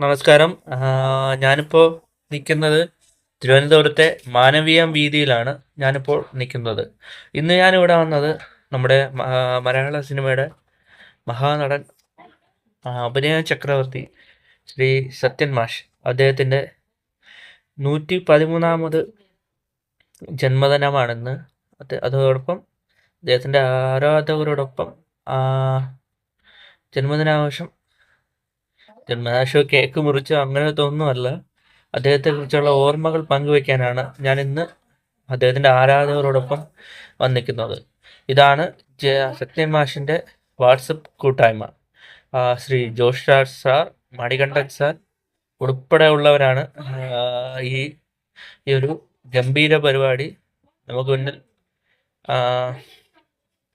നമസ്കാരം. ഞാനിപ്പോൾ നിൽക്കുന്നത് തിരുവനന്തപുരത്തെ മാനവീയം വീതിയിലാണ് ഞാനിപ്പോൾ നിൽക്കുന്നത് ഇന്ന് ഞാനിവിടെ വന്നത് നമ്മുടെ മലയാള സിനിമയുടെ മഹാനടൻ അഭിനയ ചക്രവർത്തി ശ്രീ സത്യൻ മാഷ്. അദ്ദേഹത്തിന്റെ നൂറ്റി പതിമൂന്നാമത് ജന്മദിനമാണെന്ന്. അത് അതോടൊപ്പം അദ്ദേഹത്തിന്റെ ആരാധകരോടൊപ്പം ജന്മദിനാഘോഷം ജന്മനാശോ കേക്ക് മുറിച്ചോ അങ്ങനത്തെ ഒന്നുമല്ല അദ്ദേഹത്തെ കുറിച്ചുള്ള ഓർമ്മകൾ പങ്കുവെക്കാനാണ് ഞാൻ ഇന്ന് അദ്ദേഹത്തിന്റെ ആരാധകരോടൊപ്പം വന്നിക്കുന്നത് ഇതാണ് സത്യൻ മാഷിന്റെ വാട്സപ്പ് കൂട്ടായ്മ. ശ്രീ ജോഷ് രാജ് സാർ മണികണ്ഠൻ സാർ ഉൾപ്പെടെ ഉള്ളവരാണ് ഈ ഈ ഒരു ഗംഭീര പരിപാടി നമുക്ക് മുന്നിൽ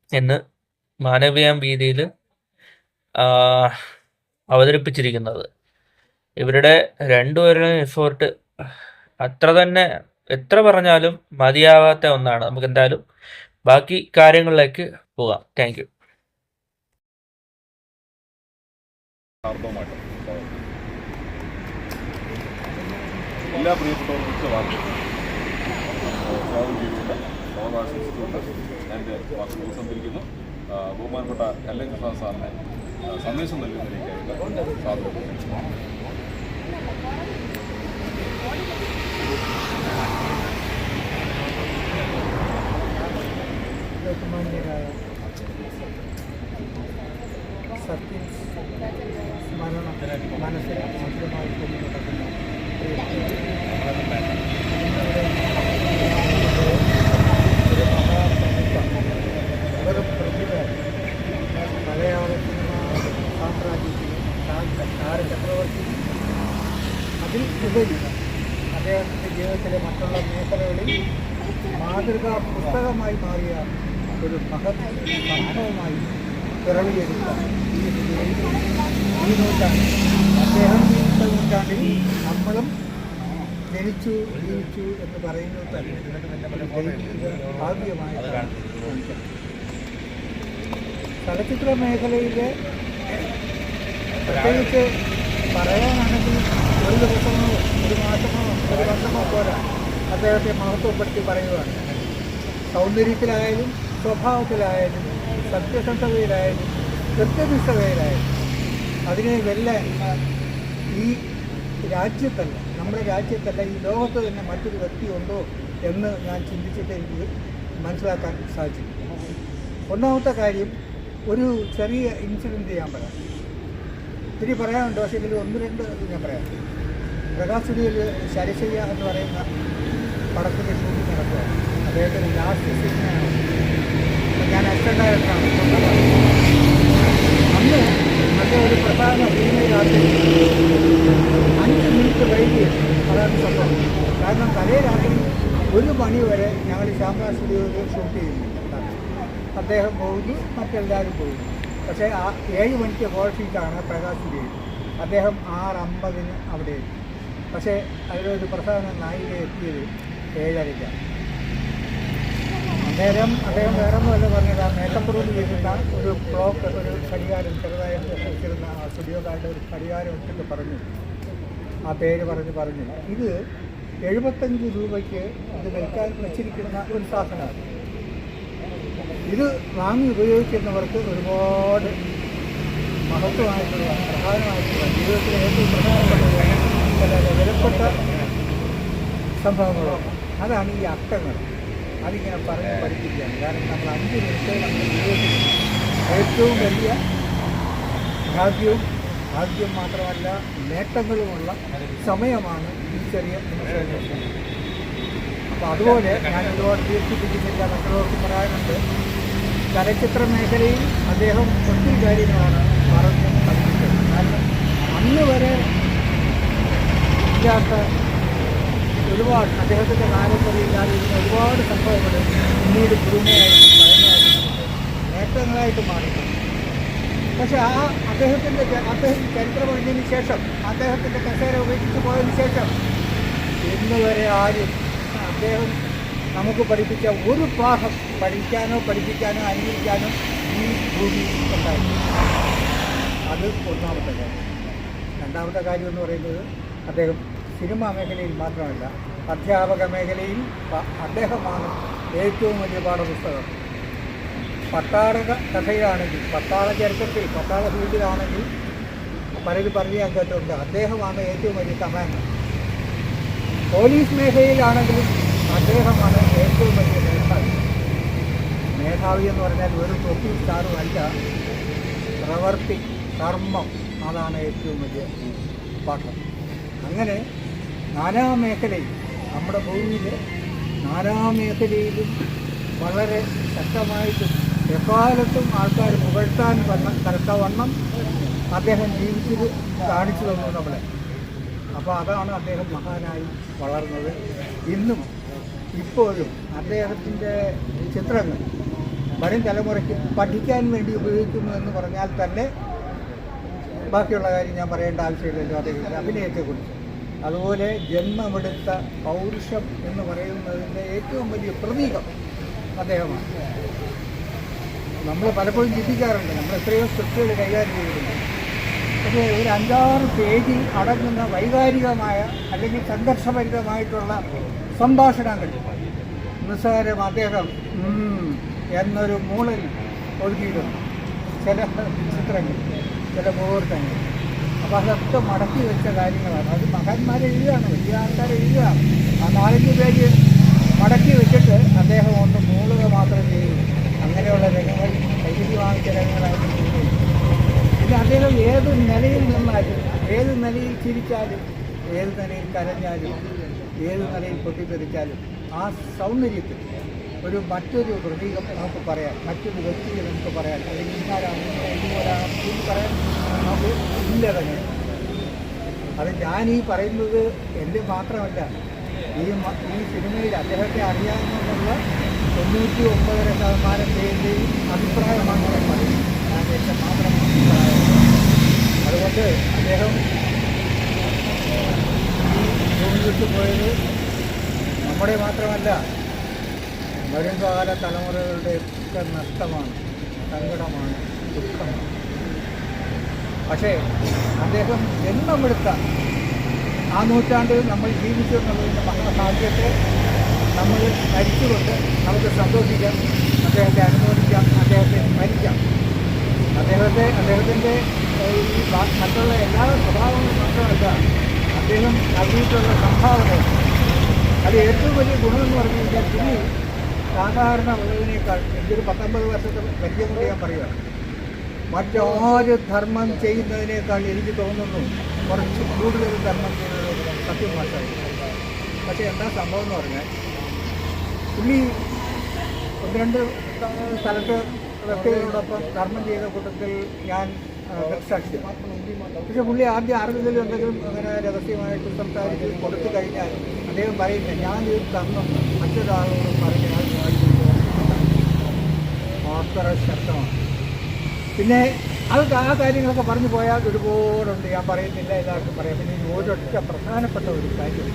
എന്ന് മാനവീയം വീതിയിൽ അവതരിപ്പിച്ചിരിക്കുന്നത്. ഇവരുടെ രണ്ടുപേരുടെയും എഫേർട്ട് അത്ര തന്നെ എത്ര പറഞ്ഞാലും മതിയാവാത്ത ഒന്നാണ്. നമുക്ക് എന്തായാലും ബാക്കി കാര്യങ്ങളിലേക്ക് പോകാം. താങ്ക് യു ബഹുമാനപ്പെട്ട. എല്ലാ സാറിനെ സന്ദേശം നൽകുന്നതിലേക്കായിട്ട് സ്വാഗതം ബഹുമാന്യരായ സത്യം സ്മരണം മനസ്സിൽ മധുരമായി കൊണ്ട് നടക്കുന്ന ഒരു മഹാപ്രതിഭ വെറും പ്രതിഭ മലയാള സിനിമ സാമ്രാജ്യത്തിലെ താരചക്രവർത്തി അതിൽ ഉപരി അദ്ദേഹത്തിന്റെ ജീവിതത്തിലെ മറ്റുള്ള മേഖലകളിൽ മാതൃകാ പുസ്തകമായി മാറിയ ഒരു മഹത് സംഭവമായി പിറവിയെടുത്ത അദ്ദേഹം ജീവിച്ച നൂറ്റാണ്ടിൽ നമ്മളും ജനിച്ചു ജീവിച്ചു എന്ന് പറയുന്നത് തന്നെ ഭാഗ്യമായ ചലച്ചിത്ര മേഖലയിലെ പ്രത്യേകിച്ച് പറയാനാണെങ്കിൽ ഒരു ദിവസമോ ഒരു മാസമോ ഒരു വർഷമോ പോരാ. അദ്ദേഹത്തെ മഹത്വപ്പെടുത്തി പറയുവാണ്. സൗന്ദര്യത്തിലായാലും സ്വഭാവത്തിലായാലും സത്യസന്ധതയിലായാലും കൃത്യനിഷ്ഠതയിലായാലും അതിനെ വെല്ലാൻ ഈ രാജ്യത്തല്ല നമ്മുടെ രാജ്യത്തല്ല ഈ ലോകത്ത് തന്നെ മറ്റൊരു വ്യക്തിയുണ്ടോ എന്ന് ഞാൻ ചിന്തിച്ചിട്ട് എനിക്ക് മനസ്സിലാക്കാൻ സാധിച്ചു ഒന്നാമത്തെ കാര്യം ഒരു ചെറിയ ഇൻസിഡന്റ് ഞാൻ പറയാം. ഇത്തിരി പറയാനുണ്ട് പക്ഷേ ഇതിൽ ഒന്ന് രണ്ട് ഞാൻ പറയാം. പ്രകാശ് സ്റ്റുഡിയോയിൽ ശരശയ്യ എന്ന് പറയുന്ന പടത്തിന്റെ ഷൂട്ടിംഗ് നടക്കുക അദ്ദേഹത്തിന് ലാസ്റ്റ് സിനിമയാണ് ഞാൻ അസിസ്റ്റന്റ് അന്ന് അദ്ദേഹം ഒരു പ്രധാന സിനിമ രാത്രി അഞ്ച് മിനിറ്റ് വൈകി അതാണ് സംഭവം. കാരണം തലേ രാത്രി ഒരു മണി വരെ ഞങ്ങൾ ശ്യാമ സ്റ്റുഡിയോയിൽ ഷൂട്ട് ചെയ്യുന്നു. അദ്ദേഹം പോകുന്നു മറ്റെല്ലാവരും പോകുന്നു. പക്ഷേ ആ ഏഴ് മണിക്ക് ഹോൾ ഷീറ്റാണ് പ്രകാശ് സ്റ്റുഡിയോ അദ്ദേഹം ആറ് അമ്പതിന് അവിടെ എത്തി. പക്ഷേ അതിലൊരു പ്രധാന നായിക എത്തിയത് ഏഴരയ്ക്കാണ് അന്നേരം അദ്ദേഹം വേറെ ഒന്നുമല്ല പറഞ്ഞത്. ആ മേക്കപ്പുറത്ത് വീട്ടിട്ട ഒരു ക്ലോക്ക് ഒരു ഘടികാരം ചെറുതായിട്ട് വെച്ചിരുന്ന ആ സ്റ്റുഡിയോക്കാരുടെ ഒരു ഘടികാരം ഇട്ടിട്ട് പറഞ്ഞു. ആ പേര് പറഞ്ഞ് പറഞ്ഞു ഇത് എഴുപത്തഞ്ച് രൂപയ്ക്ക് ഇത് വിൽക്കാൻ വെച്ചിരിക്കുന്ന ഒരു സാധനമാണ്. ഇത് വാങ്ങി ഉപയോഗിക്കുന്നവർക്ക് ഒരുപാട് മഹത്വമായിട്ടുള്ള പ്രധാനമായിട്ടുള്ള ജീവിതത്തിലെ ഏറ്റവും പ്രധാനപ്പെട്ട വിലപ്പെട്ട സംഭവങ്ങളാണ്. അതാണ് ഈ അക്കങ്ങൾ. അതിങ്ങനെ പറഞ്ഞ് പഠിപ്പിക്കുകയാണ്. കാരണം നമ്മൾ അഞ്ച് മിനിറ്റ് നമ്മുടെ ജീവിതത്തിൽ ഏറ്റവും വലിയ ഭാഗ്യവും ഭാഗ്യം മാത്രമല്ല നേട്ടങ്ങളുമുള്ള സമയമാണ് ഈ ചെറിയ നിമിഷം അപ്പോൾ അതുപോലെ ഞാൻ ഒരുപാട് ദീർഘിപ്പിക്കുന്നില്ല മറ്റുള്ളവർക്ക് പറയാനുണ്ട്. ചലച്ചിത്ര മേഖലയിൽ അദ്ദേഹം ഒത്തിരി കാര്യങ്ങളാണ് പറഞ്ഞ് പഠിപ്പിച്ചത്. കാരണം അന്ന് വരെ ഇല്ലാത്ത ഒരുപാട് അദ്ദേഹത്തിന്റെ കാലത്തറിയില്ലാതിരുന്ന ഒരുപാട് സംഭവങ്ങൾ പിന്നീട് പുതുമയായിട്ടും നമുക്ക് നേട്ടങ്ങളായിട്ട് മാറിയിട്ടുണ്ട്. പക്ഷെ ആ അദ്ദേഹത്തിന്റെ അദ്ദേഹം ചരിത്രം കഴിഞ്ഞതിന് ശേഷം അദ്ദേഹത്തിന്റെ കസേര ഉപേക്ഷിച്ച് പോയതിന് ശേഷം ഇന്ന് വരെ ആരും അദ്ദേഹം നമുക്ക് പഠിപ്പിച്ച ഒരു പാഠം പഠിക്കാനോ പഠിപ്പിക്കാനോ അനുകരിക്കാനോ ഈ ഭൂമി ഉണ്ടായി അത് ഒന്നാമത്തെ കാര്യം. രണ്ടാമത്തെ കാര്യം എന്ന് പറയുന്നത് അദ്ദേഹം സിനിമാ മേഖലയിൽ മാത്രമല്ല അധ്യാപക മേഖലയിൽ അദ്ദേഹമാണ് ഏറ്റവും വലിയ പാഠപുസ്തകം. പട്ടാള കഥയിലാണെങ്കിൽ പട്ടാള ചരിത്രത്തിൽ പട്ടാള ഫീൽഡിലാണെങ്കിൽ പലരും പറഞ്ഞു ഞാൻ കേട്ടിട്ടുണ്ട് അദ്ദേഹമാണ് ഏറ്റവും വലിയ കമാൻഡർ. പോലീസ് മേഖലയിലാണെങ്കിലും അദ്ദേഹമാണ് ഏറ്റവും വലിയ മേധാവി മേധാവി എന്ന് പറഞ്ഞാൽ ഒരു തൊപ്പി സ്റ്റാറും അല്ല. പ്രവർത്തി കർമ്മം അതാണ് ഏറ്റവും വലിയ പാഠം. അങ്ങനെ നാനാ മേഖലയിൽ നമ്മുടെ ഭൂമിയിൽ നാനാ മേഖലയിലും വളരെ ശക്തമായിട്ടും എക്കാലത്തും ആൾക്കാർ പുകഴ്ത്താൻ വന്ന തരത്തവണ്ണം അദ്ദേഹം ജീവിച്ചത് കാണിച്ചു തന്നു നമ്മളെ. അപ്പോൾ അതാണ് അദ്ദേഹം മഹാനായി വളർന്നത്. ഇന്നും ഇപ്പോഴും അദ്ദേഹത്തിന്റെ ചിത്രങ്ങൾ വരും തലമുറയ്ക്ക് പഠിക്കാൻ വേണ്ടി ഉപയോഗിക്കുന്നു എന്ന് പറഞ്ഞാൽ തന്നെ ബാക്കിയുള്ള കാര്യം ഞാൻ പറയേണ്ട ആവശ്യമില്ലല്ലോ അദ്ദേഹത്തിന്റെ അഭിനയത്തെക്കുറിച്ച്. അതുപോലെ ജന്മമെടുത്ത പൗരുഷം എന്ന് പറയുന്നതിന്റെ ഏറ്റവും വലിയ പ്രതീകം അദ്ദേഹമാണ്. നമ്മൾ പലപ്പോഴും ചിന്തിക്കാറുണ്ട് നമ്മൾ എത്രയോ സ്ക്രിപ്റ്റുകൾ കൈകാര്യം ചെയ്തിട്ടുണ്ട്. പക്ഷേ ഒരു അഞ്ചാറ് പേജിൽ അടങ്ങുന്ന വൈകാരികമായ അല്ലെങ്കിൽ സംഘർഷഭരിതമായിട്ടുള്ള സംഭാഷണങ്ങൾ നിസ്സാരം അദ്ദേഹം എന്നൊരു മൂളിൽ ഒഴുകിയിരുന്നു. ചില ചിത്രങ്ങൾ ചില മുഹൂർത്തങ്ങൾ. അപ്പോൾ അതൊക്കെ മടക്കി വെച്ച കാര്യങ്ങളാണ്. അത് മഹാന്മാരെ എഴുതുകയാണ് വലിയ ആൾക്കാരെ എഴുതുകയാണ് ആ നാലഞ്ച് പേജ് മടക്കി വെച്ചിട്ട് അദ്ദേഹം ഒന്ന് മൂളുക മാത്രം ചെയ്യും അങ്ങനെയുള്ള രംഗങ്ങൾ കൈകരി വാങ്ങിച്ച രംഗങ്ങളായിട്ട് പിന്നെ അദ്ദേഹം ഏത് നിലയിൽ നിന്നാലും ഏത് നിലയിൽ ചിരിച്ചാലും ഏത് നിലയിൽ കരഞ്ഞാലും ഏത് നിലയിൽ പൊട്ടിത്തെറിച്ചാലും ആ സൗന്ദര്യത്തിൽ ഒരു മറ്റൊരു പ്രതീകം നമുക്ക് പറയാം. മറ്റൊരു വ്യക്തിയെ നമുക്ക് പറയാം. അല്ലെങ്കിൽ ഇന്നാരാണ് ഇതുപോലാണ് എന്ന് പറയാൻ നമുക്ക് ഇല്ല തന്നെ. അത് ഈ പറയുന്നത് എന്റെ മാത്രമല്ല. ഈ ഈ സിനിമയിൽ അദ്ദേഹത്തെ അറിയാമെന്നുള്ള തൊണ്ണൂറ്റി ഒമ്പതര ശതമാനം പേരുടെയും അഭിപ്രായമാണ് ഞാൻ പറയുന്നത്. ഞാൻ എന്റെ മാത്രം അതുകൊണ്ട് അദ്ദേഹം ഈ ഭൂമി വിട്ടു പോയത്. നമ്മുടെ മാത്രമല്ല വരും കാല തലമുറകളുടെ ഒക്കെ നഷ്ടമാണ് സങ്കടമാണ് ദുഃഖമാണ്. പക്ഷേ അദ്ദേഹം ജന്മമെടുത്ത ആ നൂറ്റാണ്ടിൽ നമ്മൾ ജീവിച്ചു എന്നുള്ളതിന്റെ മഹാഭാഗ്യത്തെ നമ്മൾ മരിച്ചുകൊണ്ട് നമുക്ക് സന്തോഷിക്കാം അദ്ദേഹത്തെ അനുമോദിക്കാം അദ്ദേഹത്തെ മരിക്കാം അദ്ദേഹത്തെ അദ്ദേഹത്തിന്റെ ഈ മറ്റുള്ള എല്ലാ സ്വഭാവങ്ങളും മാത്രമല്ല അദ്ദേഹം നൽകിയിട്ടുള്ള സംഭാവന അത് ഏറ്റവും വലിയ ഗുണമെന്ന് പറഞ്ഞു കഴിഞ്ഞാൽ പുള്ളി സാധാരണ ഉള്ളതിനേക്കാൾ എനിക്കൊരു പത്തൊമ്പത് വർഷത്തെ പരിചയം കൊണ്ട് ഞാൻ പറയുകയാണ് മറ്റൊരു ധർമ്മം ചെയ്യുന്നതിനേക്കാൾ എനിക്ക് തോന്നുന്നു കുറച്ച് കൂടുതൽ ധർമ്മം ചെയ്യുന്നത് സത്യം മാത്രമായിരിക്കും. പക്ഷേ എന്താ സംഭവം എന്ന് പറഞ്ഞാൽ പുള്ളി ഒന്ന് രണ്ട് സ്ഥലത്ത് വ്യക്തികളോടൊപ്പം ധർമ്മം ചെയ്ത കൂട്ടത്തിൽ ഞാൻ ദൃക്സാക്ഷിയാണ് പക്ഷെ പുള്ളി ആദ്യം ആരെങ്കിലും എന്തെങ്കിലും അങ്ങനെ രഹസ്യമായിട്ട് സംസാരിച്ച് കൊടുത്തു കഴിഞ്ഞാൽ അദ്ദേഹം പറയുന്നത് ഞാൻ ഇത് തന്നു. മറ്റൊരാളോട് പറഞ്ഞാൽ ശക്തമാണ് പിന്നെ അത് ആ കാര്യങ്ങളൊക്കെ പറഞ്ഞു പോയാൽ ഒരുപാടുണ്ട്. ഞാൻ പറയുന്നില്ല എല്ലാവർക്കും പറയാം. പിന്നെ ഒരൊറ്റ പ്രധാനപ്പെട്ട ഒരു കാര്യം.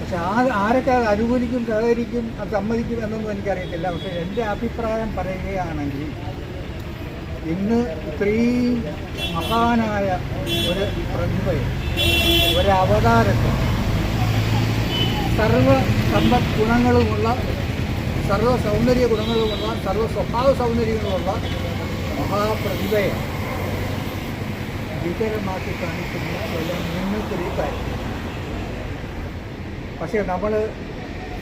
പക്ഷെ ആ ആരൊക്കെ അത് അനുകൂലിക്കും സഹകരിക്കും അത് സമ്മതിക്കും എന്നൊന്നും എനിക്കറിയത്തില്ല. പക്ഷേ എന്റെ അഭിപ്രായം പറയുകയാണെങ്കിൽ ഇന്ന് ഇത്രയും മഹാനായ ഒരു പ്രതിഭയെ ഒരവതാരത്തെ സർവ സമ്പദ് ഗുണങ്ങളുമുള്ള സർവ സൗന്ദര്യ ഗുണങ്ങളുമുള്ള സർവ സ്വഭാവ സൗന്ദര്യങ്ങളുമുള്ള മഹാപ്രതിഭയെ വികരമാക്കി കാണിക്കുന്ന ചില കാര്യം. പക്ഷേ നമ്മൾ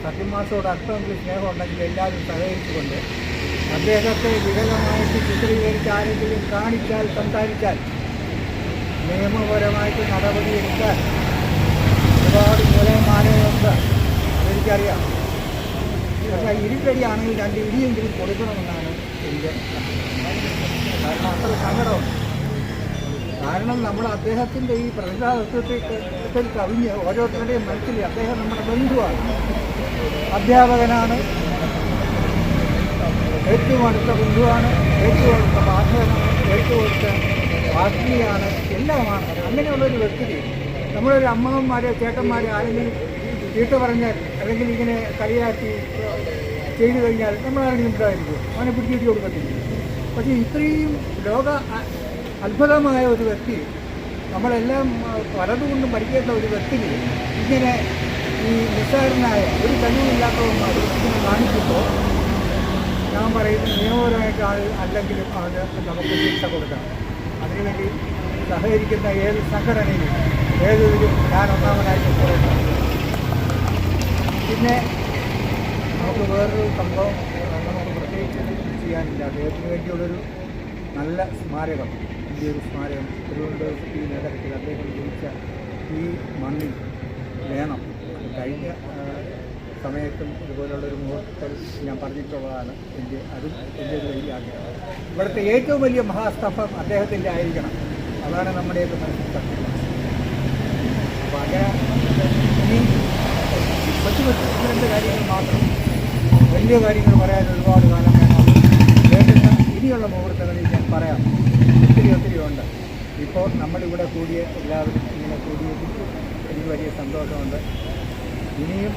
സത്യമാസോട് അർത്ഥമെങ്കിൽ സ്നേഹമുണ്ടെങ്കിൽ എല്ലാവരും സഹകരിച്ചുകൊണ്ട് അദ്ദേഹത്തെ വിരളമായിട്ട് ചിത്രീകരിച്ച് ആരെങ്കിലും കാണിച്ചാൽ സംസാരിച്ചാൽ നിയമപരമായിട്ട് നടപടിയെടുക്കാൻ ഒരുപാട് മൂലമാനങ്ങളുണ്ട് എനിക്കറിയാം പക്ഷേ ഇരുട്ടടിയാണെങ്കിൽ രണ്ട് ഇടിയെങ്കിലും കൊടുക്കണമെന്നാണ് എന്റെ കാരണം അത്ര കാരണം നമ്മൾ അദ്ദേഹത്തിന്റെ ഈ പ്രതിഭാതത്വത്തിൽ കവിഞ്ഞ് ഓരോരുത്തരുടെയും മനസ്സിൽ അദ്ദേഹം നമ്മുടെ ബന്ധുവാണ്. അധ്യാപകനാണ്. ഏറ്റവും അടുത്ത ബന്ധുവാണ് ഏറ്റവും അടുത്ത ബാധകനാണ് ഏറ്റവും അടുത്ത ആത്മീയാണ് എല്ലാമാണ്. അങ്ങനെയുള്ളൊരു വ്യക്തി നമ്മളൊരു അമ്മമാരെയോ ചേട്ടന്മാരെയോ ആരെങ്കിലും ചീത്ത പറഞ്ഞാൽ അല്ലെങ്കിൽ ഇങ്ങനെ കളിയാക്കി ചെയ്തു കഴിഞ്ഞാൽ നമ്മളാരെങ്കിലും ഉണ്ടായിരിക്കും അവനെ പിടിച്ചിട്ട് കൊടുക്കത്തില്ല. പക്ഷേ ഇത്രയും ലോക അത്ഭുതമായ ഒരു വ്യക്തി നമ്മളെല്ലാം പലതുകൊണ്ടും പഠിക്കേണ്ട ഒരു വ്യക്തിക്ക് ഇങ്ങനെ ഈ നിസ്സാരനായ ഒരു കഴിവില്ലാത്തവന്മാർ ഇങ്ങനെ കാണിക്കുമ്പോൾ ഞാൻ പറയുന്നത് നിയമപരമായിട്ട് അല്ലെങ്കിലും അവന് നമുക്ക് ശിക്ഷ കൊടുക്കാം അതിനുവേണ്ടി സഹകരിക്കുന്ന ഏത് സംഘടനയിലും ഏതൊരു ഞാൻ ഒന്നാമനായിട്ട് പറയുന്നത് പിന്നെ നമുക്ക് വേറൊരു സംഭവം നമുക്ക് പ്രത്യേകിച്ച് ചെയ്യാനില്ല. അദ്ദേഹത്തിന് വേണ്ടിയുള്ളൊരു നല്ല സ്മാരകം വലിയൊരു സ്മാരകം തിരുവനന്തപുരത്ത് ഈ നഗരത്തിൽ അദ്ദേഹം ജനിച്ച ഈ മണ്ണിൽ വേണം. കഴിഞ്ഞ സമയത്തും ഇതുപോലുള്ളൊരു മുഹൂർത്തത്തിൽ ഞാൻ പറഞ്ഞിട്ടുള്ളതാണ്. എന്റെ അതും എന്റെ ഒരു വലിയ ആഗ്രഹം. ഇവിടുത്തെ ഏറ്റവും വലിയ മഹാസ്തംഭം അദ്ദേഹത്തിന്റെ ആയിരിക്കണം. അതാണ് നമ്മുടെയൊക്കെ മനസ്സിൽ തട്ടുന്നത് അപ്പോൾ അങ്ങനെ ഇനി കൊച്ചു കൊച്ചു കാര്യങ്ങൾ മാത്രം വലിയ കാര്യങ്ങൾ പറയാൻ ഒരുപാട് കാലം വേണം. ഇനിയുള്ള മുഹൂർത്തങ്ങളിൽ ഞാൻ പറയാം. ഒത്തിരി ഒത്തിരി ഉണ്ട്. ഇപ്പോൾ നമ്മളിവിടെ കൂടിയ എല്ലാവരും ഇങ്ങനെ കൂടിയതിൽ എനിക്ക് വലിയ സന്തോഷമുണ്ട്. ഇനിയും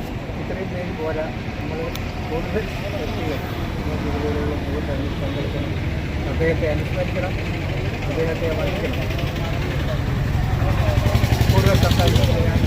ഇത്രയും പേര്. പോരാ നമ്മൾ കൂടുതൽ ഇതുപോലെയുള്ള മുഹൂർത്തങ്ങളിൽ പങ്കെടുക്കണം അദ്ദേഹത്തെ അനുസ്മരിക്കണം. അദ്ദേഹത്തെ വഹിക്കണം. കൂടുതൽ സംസാരിക്കുന്നത്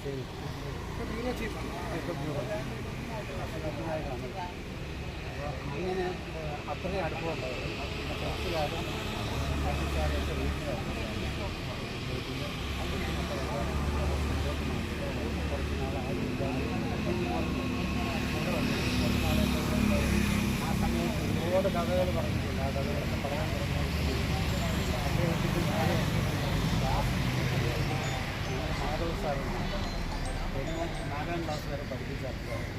പിന്നെ അങ്ങനെ അത്രയും അടുപ്പമുണ്ടായിരുന്നു ക്ലാസ്സുകാരും പാർട്ടിക്കാരൊക്കെ വീട്ടിലായിരുന്നു കുറച്ച് നാളെ ആ സമയത്ത് ഒരുപാട് കഥകൾ പറഞ്ഞിട്ടുണ്ട്. ആ കഥകളൊക്കെ എന്നെ നാലാം ക്ലാസ് വരെ പഠിപ്പിച്ച അധ്യാപകൻ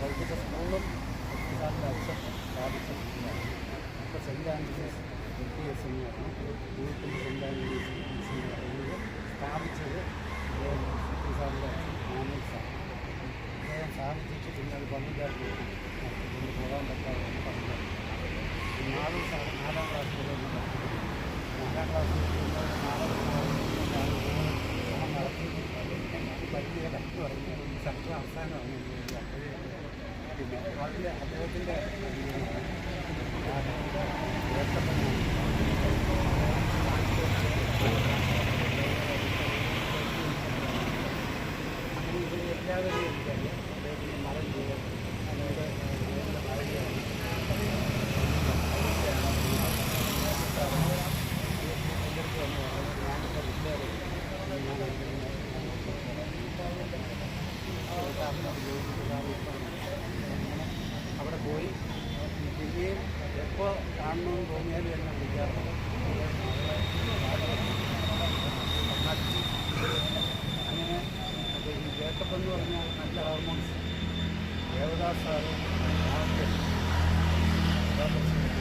പഠിപ്പിച്ച സ്കൂളും സാറിന്റെ അച്ഛൻ സ്ഥാപിച്ച സ്കൂളാണ് ഇപ്പോൾ saint Andrews L P S എന്ന് പറഞ്ഞു യൂത്തിൽ സെന്റ് ആൻഡ്രീസ് എന്ന് പറയുന്നത് സ്ഥാപിച്ചത് സാറിന്റെ അച്ഛൻ മാനൽ സാർ അദ്ദേഹം സ്ഥാപിച്ചിട്ട് പിന്നെ അത് പന്നിക്കാർക്ക് കൊണ്ട് പോകാൻ പറ്റാതെ പറഞ്ഞു നാലും സാർ നാലാം ക്ലാസ് വരെ ഒന്ന് പഠിച്ചു നാലാം ക്ലാസ്സിൽ നാലാം പറഞ്ഞു സർക്കാർ അവസാനമാണ് അപ്പോഴേ അതിൽ അദ്ദേഹത്തിന്റെ അങ്ങനെ ഇത് എല്ലാവരും എനിക്കറിയാം അദ്ദേഹത്തിന്റെ മറൻ ചെയ്ത് അതിനോട് അദ്ദേഹത്തിന്റെ മറൻ അവിടെ പോയി പിന്നെയും എപ്പോൾ കാണണമെന്ന് തോന്നിയാലും എന്നെ വിളിക്കാറുണ്ട് അങ്ങനെ അപ്പോൾ ഈ ജേക്കബ് എന്ന് പറഞ്ഞാൽ നല്ല ഹാർമോൺസ് ദേവദാസ് സാറ് ആദ്യ കഥാപ്രസംഗം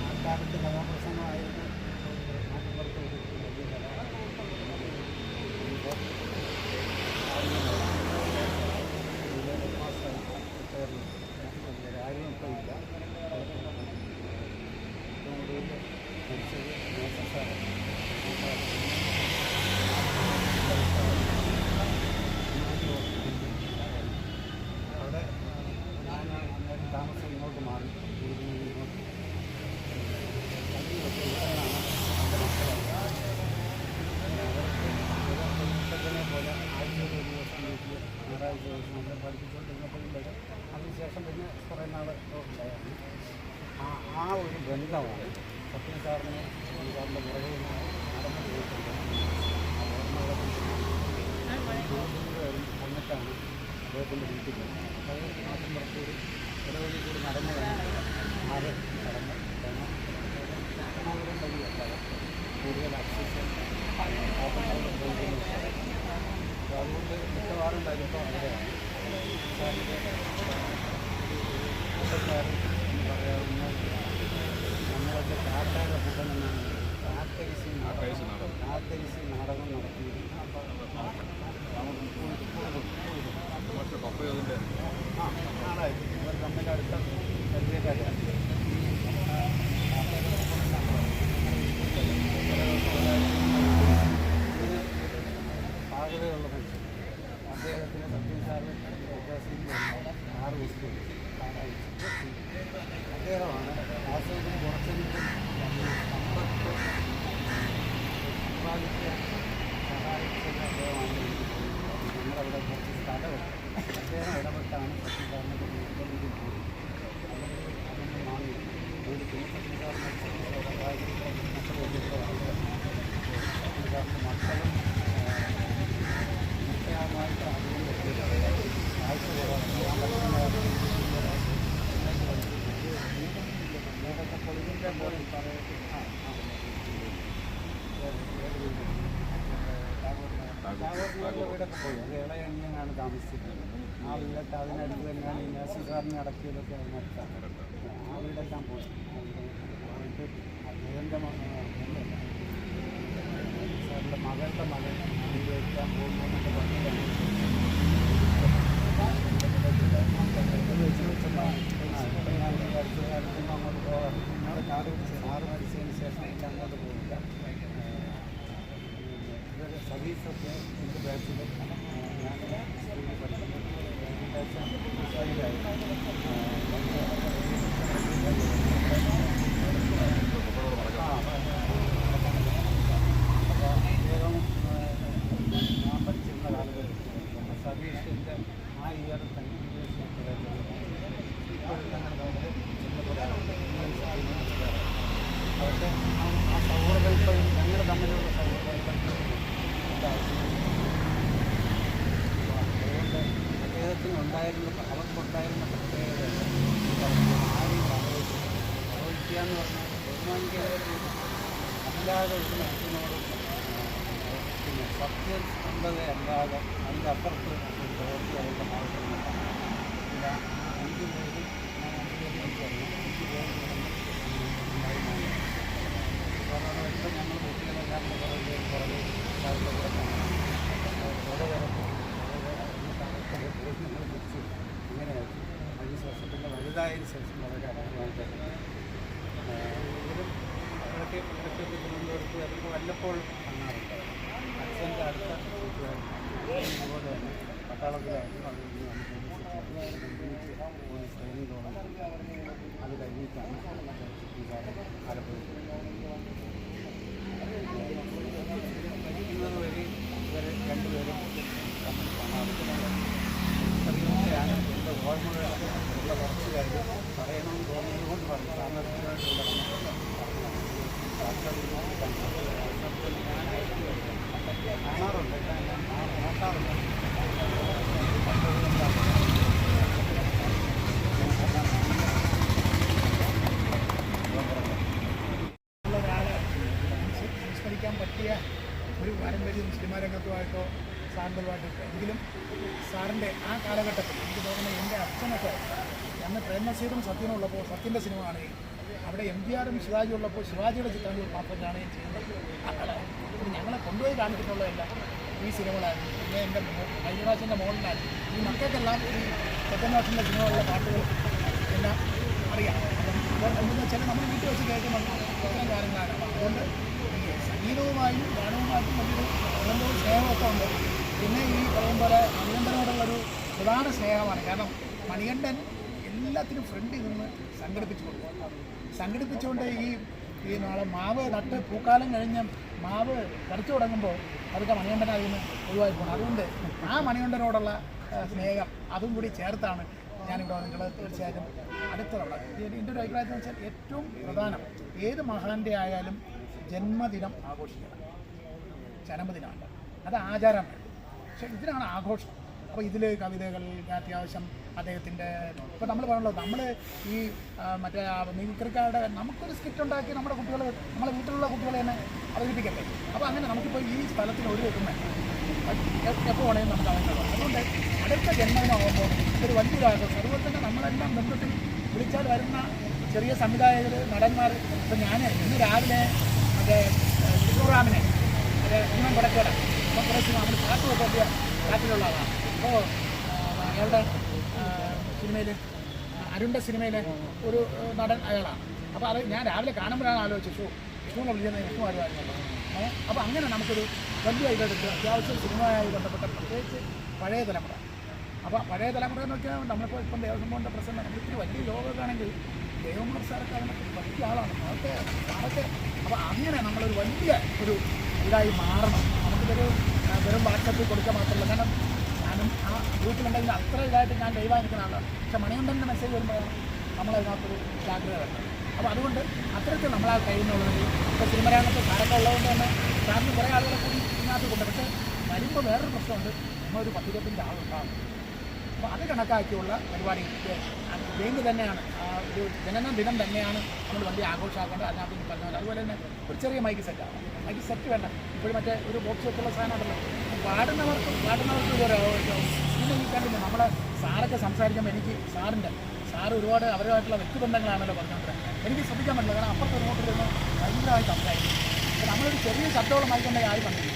ആ കാലത്ത് കഥാപ്രസംഗമായിരുന്നു നാട്ടുപുറത്ത് ഒരു വലിയ കഥ ആരും ഇപ്പോൾ ഇല്ല ഏറ്റവും കൂടുതൽ മരിച്ചത് നേസർ സാറാണ് അവിടെ ഞാൻ അന്നേരം താമസം ഇങ്ങോട്ട് മാറി ഇവിടുന്ന് ഇങ്ങോട്ട് അതിലൊക്കെ ഇവിടെയാണ് എന്റെ മക്കളാണ് അവർക്ക് ഇഷ്ടത്തിനെ പോലെ ആഴ്ചയിൽ ഒരു ദിവസം വീട്ടിൽ ഞായറാഴ്ച ദിവസം നമ്മൾ പഠിപ്പിച്ചുകൊണ്ടിരുന്നപ്പോഴും അതിനുശേഷം പിന്നെ കുറേ നാൾ ഉണ്ടായിരുന്നു. ആ ആ ഒരു ബന്ധമാണ് സത്യം സാറിന് സാറിന്റെ പുറകെ നടന്നു വന്നിട്ടാണ് അദ്ദേഹത്തിന്റെ വീട്ടിൽ അതായത് നാട്ടിൻ പുറത്തൊരു ഇടവഴി കൂടി നടന്നു ആറ് കടന്ന്? എറണാകുളം കൂടുതൽ അക്സസ് ഓപ്പണായിട്ട് പോകുന്ന സ്ഥലം. അപ്പോൾ അതുകൊണ്ട് മിക്കവാറും വരുമ്പോൾ അവിടെയാണ് സാറിന്റെ കൂട്ടക്കാരൻ ഇളയണ്ണനാണ് താമസിച്ചിരുന്നത് ആ വീടൊക്കെ അതിനടുത്ത് തന്നെയാണ് ഈ നേഴ്സുകാരനെ അടക്കിയതൊക്കെ അതിനടുത്താണ് ആ വീടെല്ലാം പോയി. പോയിട്ട് അദ്ദേഹത്തിന്റെ സാറിന്റെ മകളുടെ മകൻ വയ്ക്കാൻ പോകുന്നു എന്നൊക്കെ പറഞ്ഞിട്ടാണ് അടുത്തൊന്നും അങ്ങോട്ട് പോകാം ഞങ്ങളുടെ കാട് ആറ് മരിച്ചതിന് ശേഷം എനിക്ക് അങ്ങോട്ട് പോകില്ല ഇവരെ സർവീസൊക്കെ എന്റെ ബാച്ചിൽ ഞാൻ സ്കൂളിൽ പഠിക്കുമ്പോൾ അപ്പോൾ അദ്ദേഹം ഞാൻ പഠിച്ചിരുന്ന കാലഘട്ടത്തിൽ സർവീസിന്റെ ആ ഇയർ തന്നെ ഇംഗ്ലീഷ് ഇപ്പോഴും ഞങ്ങൾ അവരുടെ ആ സൗഹൃദം ഇപ്പോഴും ഞങ്ങൾ തമ്മിലുള്ള സൗഹൃദം അതുകൊണ്ട് അദ്ദേഹത്തിന് ഉണ്ടായിരുന്ന അവർക്കുണ്ടായിരുന്ന പ്രത്യേകത ആരും എന്ന് പറഞ്ഞാൽ ബഹുമാനിക്കേണ്ടത് അല്ലാതെ ഒരു മനുഷ്യനോട് സത്യസന്ധത അല്ലാതെ അതിന്റെ അപ്പുറത്ത് ഒരു പ്രവൃത്തി ഇല്ല അഞ്ച് പിന്നെ വലുതായതിനു ശേഷം വളരെ അപകടമായിട്ട് ഇവരും ഇടയ്ക്ക് ഇടയ്ക്ക് തിരുവനന്തപുരത്ത് അവർക്ക് വല്ലപ്പോഴും കാണാറുണ്ട് അച്ഛന്റെ അടുത്ത കൂട്ടുകാരൻ അതുപോലെ തന്നെ പട്ടാളത്തിലായിരുന്നു അത് കഴിഞ്ഞ് പോലീസ് ട്രെയിനിങ് തുടങ്ങി അത് കഴിഞ്ഞിട്ടാണ് ആലപ്പുഴ പഠിക്കുന്നത് വഴി ഇവർ രണ്ടുപേരും തമ്മിൽ കാണാറുണ്ട് അറിയാൻ എന്റെ ഓർമ്മകൾ ഉള്ള കുറച്ച് കാര്യം പറയണമെന്ന് തോന്നുന്നത് കൊണ്ട് പറയും സാമർഥ്യമായിട്ടുള്ള കാണാറുണ്ട് ഞാൻ നോക്കാറുണ്ട് ഉള്ള ഒരാളെ അനുസ്- അനുസ്മരിക്കാൻ പറ്റിയ ഒരു പാരമ്പര്യം സിനിമാ രംഗത്തുമായിട്ടോ സാറിന്റെതുമായിട്ടോ എങ്കിലും സാറിന്റെ ആ കാലഘട്ടത്തിൽ എനിക്ക് തോന്നുന്നത് എന്റെ അച്ഛനൊക്കെ അന്ന് പ്രേംനസീറും സത്യനും ഉള്ളപ്പോൾ സത്യന്റെ സിനിമ കാണുകയും അവിടെ എം ജി ആറും ശിവാജി ഉള്ളപ്പോൾ ശിവാജിയുടെ ചിത്രങ്ങൾ മാത്രം കാണുകയും ചെയ്യുന്നത്. ഞങ്ങളെ കൊണ്ടുപോയി കാണിച്ചിട്ടുള്ളതല്ല ഈ സിനിമകളായിരുന്നു പിന്നെ എന്റെ പ്രാവശ്യന്റെ മോളിലായിരുന്നു ഈ മക്കൾക്കെല്ലാം ഈ സത്യനാഥിന്റെ സിനിമകളുള്ള പാട്ടുകൾ എല്ലാം അറിയാം. എന്താണെന്ന് വെച്ചാൽ നമ്മൾ വീട്ടിൽ വെച്ച് കേൾക്കുമ്പോൾ ഇത്തരം കാര്യങ്ങളാണ്. അതുകൊണ്ട് സംഗീതവുമായും ഗാനവുമായിട്ടും വലിയൊരു സ്നേഹമൊക്കെ ഉണ്ട്. പിന്നെ ഈ പറയും പോലെ മണികണ്ഠനോടുള്ളൊരു പ്രധാന സ്നേഹമാണ്. കാരണം മണികണ്ഠൻ എല്ലാത്തിനും ഫ്രണ്ടിൽ നിന്ന് സംഘടിപ്പിച്ചു കൊടുക്കും സംഘടിപ്പിച്ചുകൊണ്ട് ഈ ഈ നാളെ മാവ് നട്ട് പൂക്കാലം കഴിഞ്ഞ് മാവ് കറിച്ചു തുടങ്ങുമ്പോൾ അതൊക്കെ മണികണ്ഠൻ അതിൽ നിന്ന് ഒഴിവായി പോകണം അതുകൊണ്ട് ആ മണികണ്ഠനോടുള്ള സ്നേഹം അതും കൂടി ചേർത്താണ് ഞാനിവിടെ നിങ്ങൾ തീർച്ചയായിട്ടും അടുത്ത തവണ ഇത് എന്റെ ഒരു അഭിപ്രായത്തിൽ വെച്ചാൽ ഏറ്റവും പ്രധാനം ഏത് മഹാന്റെ ആയാലും ജന്മദിനം ആഘോഷിക്കണം. ജന്മദിനമല്ല. അത് ആചാരമാണ്. പക്ഷെ ഇതിനാണ് ആഘോഷം. അപ്പോൾ ഇതിൽ കവിതകൾ അത്യാവശ്യം അദ്ദേഹത്തിന്റെ ഇപ്പോൾ നമ്മൾ പറയണല്ലോ നമ്മൾ ഈ മറ്റേ മിമിക്രിക്കാരുടെ നമുക്കൊരു സ്കിറ്റ് ഉണ്ടാക്കി നമ്മുടെ കുട്ടികൾ നമ്മളെ വീട്ടിലുള്ള കുട്ടികളെ തന്നെ അവതരിപ്പിക്കട്ടെ. അപ്പോൾ അങ്ങനെ നമുക്കിപ്പോൾ ഈ സ്ഥലത്തിന് ഒരു വെക്കും വേണ്ട. എപ്പോൾ വേണമെങ്കിലും നമുക്ക് അവൈലബിൾ അതുകൊണ്ട് അടുത്ത ജന്മദിനമാകുമ്പോൾ ഇതൊരു വലിയൊരു ആഘോഷം. അതുപോലെ തന്നെ നമ്മളെല്ലാം ബന്ധത്തിൽ വിളിച്ചാൽ വരുന്ന ചെറിയ സംവിധായകർ നടന്മാർ ഇപ്പം ഞാൻ ഇന്ന് രാവിലെ മറ്റേ ശിവറാമിനെ മറ്റേ കുന്നം കൊടക്കേട അപ്പോൾ കുറച്ച് നമ്മൾ പാട്ട് പറ്റിയ പാട്ടിലുള്ള ആളാണ്. അപ്പോൾ അയാളുടെ സിനിമയിൽ അരുണിന്റെ സിനിമയിലെ ഒരു നടൻ അയാളാണ്. അപ്പോൾ അത് ഞാൻ രാവിലെ കാണുമ്പോഴാണ് ആലോചിച്ചു വിഷ്ണുവിനെ വിളിക്കുന്നത് വിഷ്ണു ആരുമായിരുന്നു അപ്പോൾ അങ്ങനെ നമുക്കൊരു വലിയ ഇതെടുത്ത് അത്യാവശ്യം സിനിമയായി ബന്ധപ്പെട്ട പ്രത്യേകിച്ച് പഴയ തലമുറ. അപ്പോൾ പഴയ തലമുറ എന്ന് വെച്ചാൽ നമ്മളിപ്പോൾ ഇപ്പം ദേവസ്വം ബോർഡിന്റെ പ്രസിഡന്റ് നമ്മളിത്തിരി വലിയ ലോകമൊക്കെ ആണെങ്കിൽ ദേവന്മാർ സാറൊക്കെ അതിനൊക്കെ വലിയ ആളാണ്. അതൊക്കെ അതൊക്കെ അപ്പോൾ അങ്ങനെ നമ്മളൊരു വലിയ ഒരു ഇതായി മാറണം. ആ, വെറും വാട്സപ്പിൽ കൊടുക്കുക മാത്രമല്ല. കാരണം ഞാനും ആ ഗ്രൂപ്പിലുണ്ടെങ്കിൽ അത്ര ഇതായിട്ട് ഞാൻ ദൈവമായിരിക്കുന്ന ആളാണ്. പക്ഷെ മണികണ്ഠന്റെ മെസ്സേജ് വരുമ്പോഴാണ് നമ്മളതിനകത്തൊരു ജാഗ്രത വേണ്ടത് അപ്പോൾ അതുകൊണ്ട് അത്രയ്ക്ക് നമ്മളാ കഴിയുന്നുള്ളത് ഇപ്പോൾ സിനിമരംഗത്ത് സാരൊക്കെ ഉള്ളതുകൊണ്ട് തന്നെ സാറിന് കുറേ ആളുകളെ കൂടി ഇതിനകത്ത് കൊണ്ട് പക്ഷേ വരുമ്പോൾ വേറൊരു പ്രശ്നമുണ്ട്. നമ്മളൊരു പത്തിരുപത്തിന്റെ ആളുണ്ടാകും അപ്പോൾ അത് കണക്കാക്കിയുള്ള പരിപാടി വേണ്ടി തന്നെയാണ്. ഒരു ജനന ദിനം തന്നെയാണ് നമ്മൾ വലിയ ആഘോഷമാക്കേണ്ടത്. അതിനകത്ത് പറഞ്ഞ പോലെ അതുപോലെ തന്നെ ഒരു ചെറിയ മൈക്ക് സെറ്റാണ് മൈക്ക് സെറ്റ് വേണ്ട. ഇപ്പോഴും മറ്റേ ഒരു ബോക്സ് വെച്ചുള്ള സാധനം ഉണ്ടല്ലോ. പാടുന്നവർക്കും പാടുന്നവർക്കും ഇതൊരു പിന്നെ ഈ കണ്ടില്ല? നമ്മളെ സാറൊക്കെ സംസാരിക്കുമ്പോൾ എനിക്ക് സാറിന്റെ സാറ് ഒരുപാട് അവരുമായിട്ടുള്ള വ്യക്തിബന്ധങ്ങളാണല്ലോ പറഞ്ഞുകൊണ്ടിരുന്നത് എനിക്ക് ശ്രദ്ധിക്കാൻ പറ്റില്ല. കാരണം അപ്പുറത്തെ നോട്ട് വരുന്ന ഭയങ്കരമായി സംസാരിക്കും. നമ്മളൊരു ചെറിയ ശബ്ദമുള്ള മൈക്കുണ്ടെങ്കിൽ ആരും കണ്ടില്ല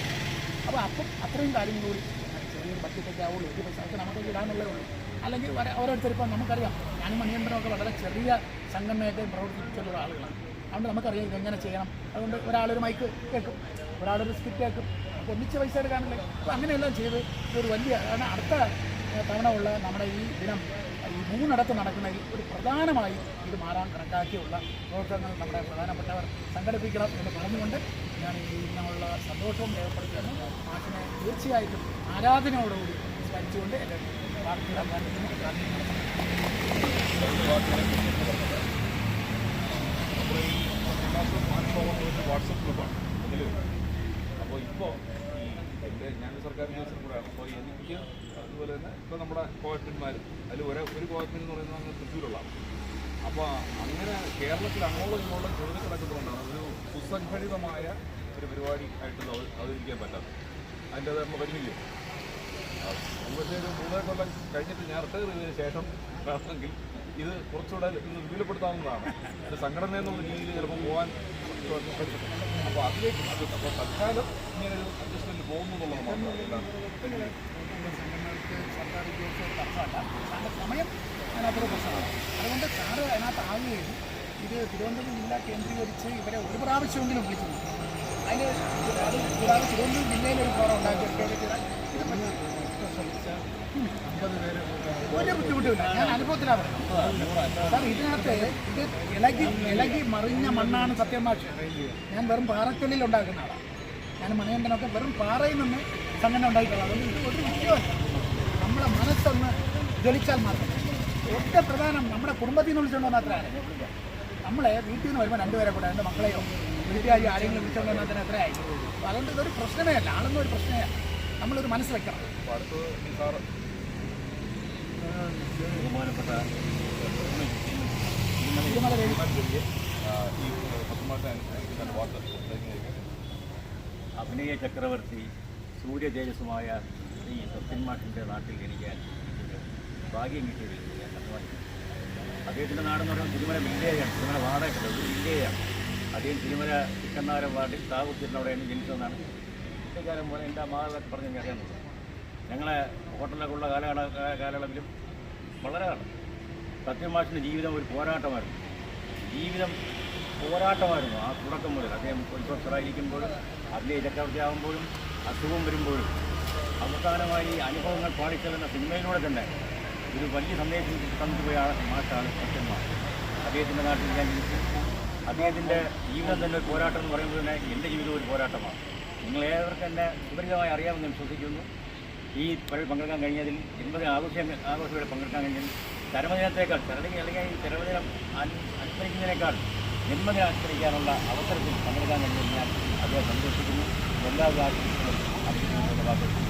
അപ്പോൾ അപ്പം അത്രയും കാര്യങ്ങൾ കൂടി ചെറിയൊരു ബഡ്ജറ്റൊക്കെ ആവുള്ളൂ. ഒരു പൈസ നമുക്ക് ഇടാനുള്ളേ ഉള്ളൂ. അല്ലെങ്കിൽ ഓരോരുത്തരിപ്പം നമുക്കറിയാം. ഞാനും മണിയന്ത്രമൊക്കെ വളരെ ചെറിയ സംഘടനയൊക്കെ പ്രവർത്തിച്ചിട്ടുള്ള ആളുകളാണ്. അതുകൊണ്ട് നമുക്കറിയാം ഇതെങ്ങനെ ചെയ്യണം. അതുകൊണ്ട് ഒരാളൊരു മൈക്ക് കേൾക്കും. ഒരാളൊരു സ്കിറ്റ് കേൾക്കും. അപ്പോൾ ഒന്നിച്ച് പൈസ എടുക്കാനില്ല? അപ്പോൾ അങ്ങനെയെല്ലാം ചെയ്ത് ഒരു വലിയ അടുത്ത തവണ ഉള്ള നമ്മുടെ ഈ ദിനം. മൂന്നിടത്ത് നടക്കുന്നതിൽ ഒരു പ്രധാനമായി ഇത് മാറാൻ കണക്കാക്കിയുള്ള പ്രവർത്തനങ്ങൾ നമ്മുടെ പ്രധാനപ്പെട്ടവർ സംഘടിപ്പിക്കണം എന്ന് പറഞ്ഞുകൊണ്ട് ഞാൻ ഈ ഇതിനുള്ള സന്തോഷവും രേഖപ്പെടുത്തുന്നു. മാഷിനെ തീർച്ചയായിട്ടും ആരാധനയോടുകൂടി സ്മരിച്ചുകൊണ്ട് എന്റെ വാർത്തയുടെ പ്രാർത്ഥിക്കുന്നു വാട്സപ്പ് ഗ്രൂപ്പാണ്. അപ്പോൾ ഇപ്പോൾ ഈ എന്റെ ഞാൻ സർക്കാർ ഉദ്യോഗസ്ഥൻ കൂടെയാണ്. അപ്പോൾ എനിക്ക് അതുപോലെ തന്നെ ഇപ്പോൾ നമ്മുടെ കോയറ്റന്മാർ അതിൽ ഒരേ ഒരു കോയറ്റൻ എന്ന് പറയുന്നത് അങ്ങ് തൃശ്ശൂരുള്ളതാണ് അപ്പോൾ അങ്ങനെ കേരളത്തിൽ അങ്ങോളം ഇങ്ങോളം ചുരുതി കിടക്കുന്നതുകൊണ്ടാണ് ഒരു സുസംഘടിതമായ ഒരു പരിപാടി ആയിട്ടുള്ള അവതരിക്കാൻ പറ്റാത്തത് അതിന്റെ അത് നമ്മൾ വരുന്നില്ലേ പക്ഷേ ഒരു മൂന്നര കൊല്ലം കഴിഞ്ഞിട്ട് ഞാൻ റിട്ടയർ ചെയ്തതിന് ശേഷം വേണമെങ്കിൽ ഇത് കുറച്ചുകൂടെ ഇന്ന് വിപുലപ്പെടുത്താവുന്നതാണ് ഒരു സംഘടന എന്നുള്ള രീതിയിൽ ചിലപ്പോൾ പോകാൻ അപ്പോൾ അതിലേക്ക് അത് അപ്പോൾ തൽക്കാലം ഇങ്ങനെ ഒരു അഡ്ജസ്റ്റ്മെന്റ് പോകുന്നു എന്നുള്ളത് മാത്രമല്ല സംഘടനകൾക്ക് സർക്കാർ ഉദ്യോഗസ്ഥർ തടസ്സമല്ല സാറിന്റെ സമയം അതിനകത്തൊരു പ്രശ്നമാണ് അതുകൊണ്ട് സാറ് അതിനകത്ത് ആവുകയും ഇത് തിരുവനന്തപുരം ജില്ല കേന്ദ്രീകരിച്ച് ഇവരെ ഒരു പ്രാവശ്യമെങ്കിലും വിളിച്ചു അതിന് അത് കൂടാതെ തിരുവനന്തപുരം ജില്ലയിൽ ഒരു ഫോറം ഉണ്ടാക്കി ഒരു ബുദ്ധിമുട്ടില്ല ഞാൻ അനുഭവത്തിലാണ് പറയുന്നത് സാർ ഇതിനകത്ത് ഇത് ഇളകി ഇളകി മറിഞ്ഞ മണ്ണാണ് സത്യമാഷ് ഞാൻ വെറും പാറക്കല്ലിൽ ഉണ്ടാക്കുന്ന ആളാണ് ഞാൻ മണികണ്ഠനൊക്കെ വെറും പാറയിൽ നിന്ന് സംഘടന ഉണ്ടായിട്ടുള്ളത് അതുകൊണ്ട് ഇത് ഒരു വിഷയമല്ല നമ്മളെ മനസ്സൊന്ന് ജ്വലിച്ചാൽ മാത്രം ഒറ്റ പ്രധാനം നമ്മുടെ കുടുംബത്തിൽ നിന്ന് വിളിച്ചുകൊണ്ട് അത്രയാണ് നമ്മളെ വീട്ടിൽ നിന്ന് വരുമ്പോൾ രണ്ടുപേരെ കൂടെ എന്റെ മക്കളെയോ വീട്ടുകാരി ആരെങ്കിലും വിളിച്ചുകൊണ്ട് വന്നാൽ തന്നെ എത്രയായി അതുകൊണ്ട് ഇതൊരു പ്രശ്നമേ അല്ല. ആളൊന്നും ഒരു പ്രശ്നമേ നമ്മളൊരു മനസ്സ് വെക്കണം ബഹുമാനപ്പെട്ട അഭിനയ ചക്രവർത്തി സൂര്യ തേജസ്സുമായ ഈ സത്യന്മാഷിന്റെ നാട്ടിൽ ജനിക്കാൻ ഒരു ഭാഗ്യം കിട്ടിയത് അദ്ദേഹത്തിന്റെ നാടെന്ന് പറയുന്നത് തിരുമല വില്ലേജാണ് തിരുമല വാടകയ്ക്കുള്ള ഒരു വില്ലേജാണ് അദ്ദേഹം തിരുമല ചിക്കന്നാരം വാർഡിൽ താകുത്തിനവിടെയാണ് ജനിച്ചതെന്നാണ്. കുട്ടിക്കാലം പോലെ എന്റെ മാതാപിതാക്കൾ പറഞ്ഞ് എനിക്ക് അറിയാമെന്നുള്ളത് ഞങ്ങളെ ഹോട്ടലിലൊക്കെ ഉള്ള കാലഘട്ട കാലയളവിലും വളരെ സത്യമാഷിന്റെ ജീവിതം ഒരു പോരാട്ടമായിരുന്നു. ജീവിതം പോരാട്ടമായിരുന്നു ആ തുടക്കം മുതൽ. അദ്ദേഹം ഉത്സവസ്ഥരായിരിക്കുമ്പോഴും അഭിനയ ചക്രവർത്തി ആകുമ്പോഴും അസുഖം വരുമ്പോഴും. അവസാനമായി അനുഭവങ്ങൾ പാടിച്ചെല്ലുന്ന സിനിമയിലൂടെ തന്നെ ഒരു വലിയ സന്ദേശം തന്നുപോയ മാഷാണ് സത്യന്മാർ അദ്ദേഹത്തിന്റെ നാട്ടിൽ ഞാൻ ജനിച്ചു. അദ്ദേഹത്തിന്റെ ജീവിതം തന്നെ ഒരു പോരാട്ടം എന്ന് പറയുമ്പോൾ തന്നെ എന്റെ ജീവിതം ഒരു പോരാട്ടമാണ്. നിങ്ങൾ ഏവർക്കും എന്നെ സുപരിചിതമായി അറിയാമെന്ന് ഞാൻ വിശ്വസിക്കുന്നു. ഈ പരിപാടി പങ്കെടുക്കാൻ കഴിഞ്ഞതിൽ എൺപത് ആഘോഷം ആഘോഷങ്ങളിൽ പങ്കെടുക്കാൻ കഴിഞ്ഞതിൽ ചരമദിനത്തേക്കാൾ ചരടിക്ക് അല്ലെങ്കിൽ ചരമദിനം അനുസരിക്കുന്നതിനേക്കാൾ ജന്മദിനം അനുസരിക്കാനുള്ള അവസരത്തിൽ പങ്കെടുക്കാൻ കഴിഞ്ഞതിൽ ഞാൻ അദ്ദേഹം സന്തോഷിക്കുന്നു. എല്ലാ ആശംസകളും വാക്കുകൾ